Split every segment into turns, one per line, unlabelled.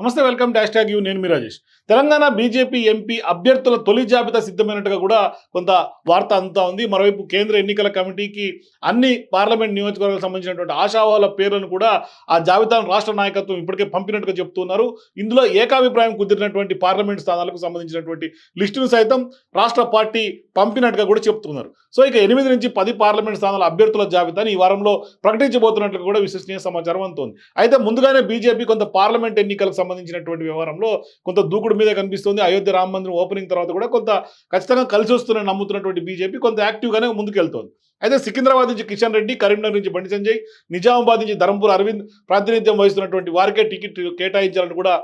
నమస్తే welcome dash tag you నేను మీ రాజేష్. తెలంగాణ బీజేపీ ఎంపీ అభ్యర్థుల తొలి జాబితా సిద్ధమైనట్టుగా కూడా కొంత వార్త అంతా ఉంది. మరోవైపు కేంద్ర ఎన్నికల కమిటీకి అన్ని పార్లమెంట్ నియోజకవర్గాలకు సంబంధించినటువంటి ఆశావాల పేర్లను కూడా ఆ జాబితాను రాష్ట్ర నాయకత్వం ఇప్పటికే పంపినట్టుగా చెప్తున్నారు ఇందులో ఏకాభిప్రాయం కుదిరినటువంటి పార్లమెంట్ స్థానాలకు సంబంధించినటువంటి లిస్టును సైతం రాష్ట్ర పార్టీ పంపినట్టుగా కూడా చెప్తున్నారు. సో ఇక ఎనిమిది నుంచి పది పార్లమెంట్ స్థానాల అభ్యర్థుల జాబితాని ఈ వారంలో ప్రకటించబోతున్నట్లు కూడా విశ్వసనీయ సమాచారం అందుతోంది. అయితే ముందుగానే బీజేపీ కొంత పార్లమెంట్ ఎన్నికలకు సంబంధించినటువంటి వ్యవహారంలో కొంత దూకుడు మీద కనిపిస్తుంది. అయోధ్య రామ మందిరం ఓపెనింగ్ తర్వాత కూడా కొంత ఖచ్చితంగా కలిసి వస్తుందని నమ్ముతున్నటువంటి బీజేపీ కొంత యాక్టివ్గానే ముందుకెళ్తోంది. అయితే సికింద్రాబాద్ నుంచి కిషన్ రెడ్డి కరీంనగర్ నుంచి బండి సంజయ్ నిజామాబాద్ నుంచి ధరంపూర్ అరవింద్ ప్రాతినిధ్యం వహిస్తున్నటువంటి వారికే టికెట్ కేటాయించాలని కూడా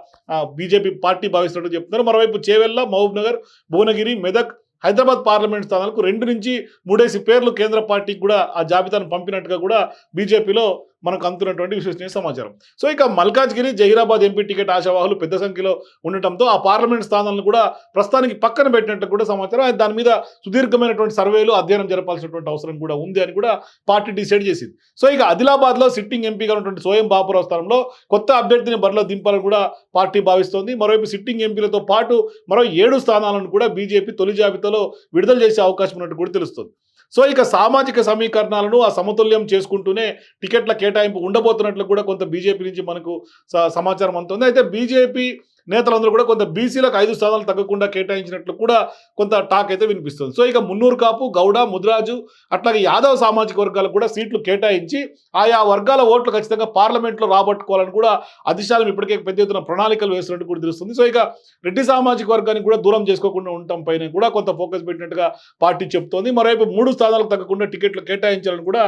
బీజేపీ పార్టీ భావిస్తున్నట్టు చెప్తున్నారు. మరోవైపు చేవెళ్ళ మహబూబ్ నగర్ భువనగిరి మెదక్ హైదరాబాద్ పార్లమెంట్ స్థానాలకు రెండు నుంచి మూడేసి పేర్లు కేంద్ర పార్టీకి కూడా ఆ జాబితాను పంపినట్టుగా కూడా బీజేపీలో మనకు అందుతున్నటువంటి విశ్వసనీయ సమాచారం. సో ఇక మల్కాజ్గిరి జహీరాబాద్ ఎంపీ టికెట్ ఆశావాహులు పెద్ద సంఖ్యలో ఉండటంతో ఆ పార్లమెంట్ స్థానాలను కూడా ప్రస్తుతానికి పక్కన పెట్టినట్టు కూడా సమాచారం. దాని మీద సుదీర్ఘమైనటువంటి సర్వేలు అధ్యయనం జరపాల్సినటువంటి అవసరం కూడా ఉంది అని కూడా పార్టీ డిసైడ్ చేసింది. సో ఇక ఆదిలాబాద్లో సిట్టింగ్ ఎంపీగా ఉన్నటువంటి సోయం బాపురావు స్థానంలో కొత్త అభ్యర్థిని బరిలో దింపాలని కూడా పార్టీ భావిస్తోంది. మరోవైపు సిట్టింగ్ ఎంపీలతో పాటు మరో ఏడు స్థానాలను కూడా బీజేపీ తొలి జాబితాలో విడుదల చేసే అవకాశం ఉన్నట్టు కూడా తెలుస్తుంది. సో ఇక సామాజిక సమీకరణాలను ఆ సమతుల్యం చేసుకుంటూనే టికెట్ల కేటాయింపు ఉండబోతున్నట్లు కూడా కొంత బీజేపీ నుంచి మనకు స- సమాచారం అందుతుంది. అయితే బీజేపీ నేతలందరూ కూడా కొంత బీసీలకు ఐదు స్థానాలు తగ్గకుండా కేటాయించినట్లు కూడా కొంత టాక్ అయితే వినిపిస్తుంది. సో ఇక మున్నూరు కాపు గౌడ ముదిరాజు అట్లాగే యాదవ్ సామాజిక వర్గాలకు కూడా సీట్లు కేటాయించి ఆయా వర్గాల ఓట్లు ఖచ్చితంగా పార్లమెంట్లో రాబట్టుకోవాలని కూడా అధిశాలం ఇప్పటికే పెద్ద ఎత్తున ప్రణాళికలు వేస్తున్నట్టు కూడా తెలుస్తుంది. సో ఇక రెడ్డి సామాజిక వర్గానికి కూడా దూరం చేసుకోకుండా ఉండటం పైన కూడా కొంత ఫోకస్ పెట్టినట్టుగా పార్టీ చెప్తోంది. మరోవైపు మూడు స్థానాలకు తగ్గకుండా టికెట్లు కేటాయించాలని కూడా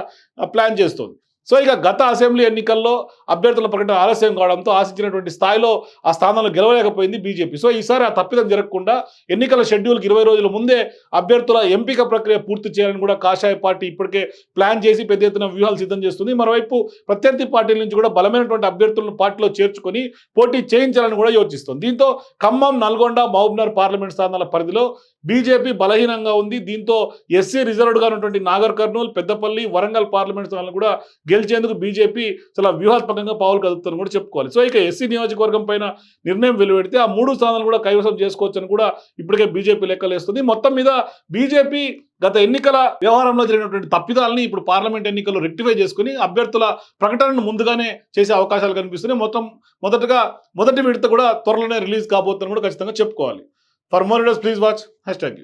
ప్లాన్ చేస్తోంది. సో ఇక గత అసెంబ్లీ ఎన్నికల్లో అభ్యర్థుల ప్రకటన ఆలస్యం కావడంతో ఆశించినటువంటి స్థాయిలో ఆ స్థానాలు గెలవలేకపోయింది బీజేపీ. సో ఈసారి ఆ తప్పిదం జరగకుండా ఎన్నికల షెడ్యూల్కి ఇరవై రోజుల ముందే అభ్యర్థుల ఎంపిక ప్రక్రియ పూర్తి చేయాలని కూడా కాషాయ పార్టీ ఇప్పటికే ప్లాన్ చేసి పెద్ద ఎత్తున వ్యూహాలు సిద్ధం చేస్తుంది. మరోవైపు ప్రత్యర్థి పార్టీల నుంచి కూడా బలమైనటువంటి అభ్యర్థులను పార్టీలో చేర్చుకొని పోటీ చేయించాలని కూడా యోచిస్తుంది. దీంతో ఖమ్మం నల్గొండ మహబూబ్నగర్ పార్లమెంట్ స్థానాల పరిధిలో బీజేపీ బలహీనంగా ఉంది. దీంతో ఎస్సీ రిజర్వ్డ్గా ఉన్నటువంటి నాగర్ కర్నూలు పెద్దపల్లి వరంగల్ పార్లమెంట్ స్థానాలు కూడా గెలిచేందుకు బీజేపీ చాలా వ్యూహాత్మకంగా పావులు కదుపుతుందని కూడా చెప్పుకోవాలి. సో ఇక ఎస్సీ నియోజకవర్గం పైన నిర్ణయం వెలువడితే ఆ మూడు స్థానాలు కూడా కైవసం చేసుకోవచ్చని కూడా ఇప్పటికే బీజేపీ లెక్కలేస్తుంది మొత్తం మీద బీజేపీ గత ఎన్నికల వ్యవహారంలో జరిగినటువంటి తప్పిదాలని ఇప్పుడు పార్లమెంట్ ఎన్నికల్లో రెక్టిఫై చేసుకుని అభ్యర్థుల ప్రకటనను ముందుగానే చేసే అవకాశాలు కనిపిస్తున్నాయి. మొత్తం మొదటగా మొదటి విడత కూడా త్వరలోనే రిలీజ్ కాబోతుందని కూడా ఖచ్చితంగా చెప్పుకోవాలి. For more please watch hashtag